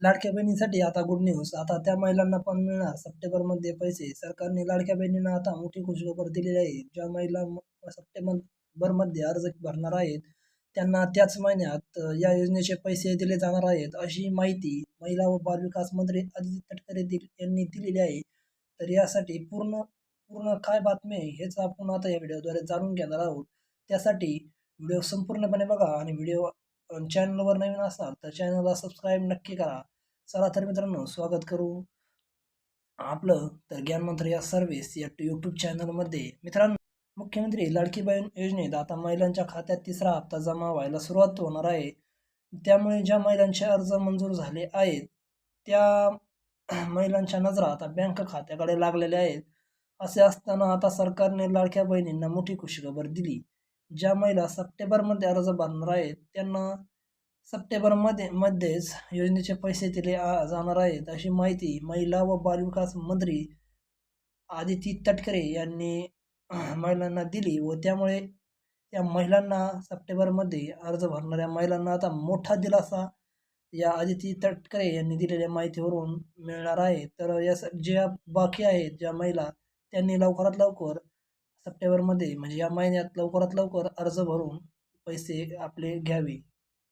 लाडक्या बहिणीसाठी आता गुड न्यूज आता त्या महिलांना पण मिळणार. सप्टेंबरमध्ये पैसे. सरकारने लाडक्या बहिणींना आता मोठी खुशखबर दिलेली आहे. ज्या महिला म- सप्टेंबरमध्ये अर्ज भरणार आहेत त्यांना त्याच महिन्यात या योजनेचे पैसे दिले जाणार आहेत अशी माहिती महिला व बालविकास मंत्री आदिती तटकरे यांनी दिलेली आहे. तर यासाठी पूर्ण पूर्ण काय बातमी आहे हेच आपण आता या व्हिडिओद्वारे जाणून घेणार आहोत. त्यासाठी व्हिडिओ संपूर्णपणे बघा आणि व्हिडिओ चॅनलवर नवीन असाल तर चॅनलला सबस्क्राईब नक्की करा. चला तर मित्रांनो स्वागत करू आपलं तर ज्ञानमंत्र या सर्व्हिस या यूट्यूब चॅनलमध्ये मित्रांनो मुख्यमंत्री लाडकी बहीण योजनेत आता महिलांच्या खात्यात तिसरा हप्ता जमा व्हायला सुरुवात होणार आहे. त्यामुळे ज्या महिलांचे अर्ज मंजूर झाले आहेत त्या महिलांच्या नजरा आता बँक खात्याकडे लागलेल्या आहेत. असे असताना आता सरकारने लाडक्या बहिणींना मोठी खुशखबर दिली. ज्या महिला सप्टेंबरमध्ये अर्ज भरणार आहेत त्यांना सप्टेंबरमध्ये मध्येच योजनेचे पैसे दिले जाणार आहेत अशी माहिती महिला व बालविकास मंत्री आदिती तटकरे यांनी महिलांना दिली व त्यामुळे त्या महिलांना सप्टेंबरमध्ये अर्ज भरणाऱ्या महिलांना आता मोठा दिलासा या आदिती तटकरे यांनी दिलेल्या माहितीवरून मिळणार आहे. तर या स- ज्या बाकी आहेत ज्या महिला त्यांनी लवकरात लवकर सप्टेंबरमध्ये म्हणजे या महिन्यात लवकरात लवकर अर्ज भरून पैसे आपले घ्यावे.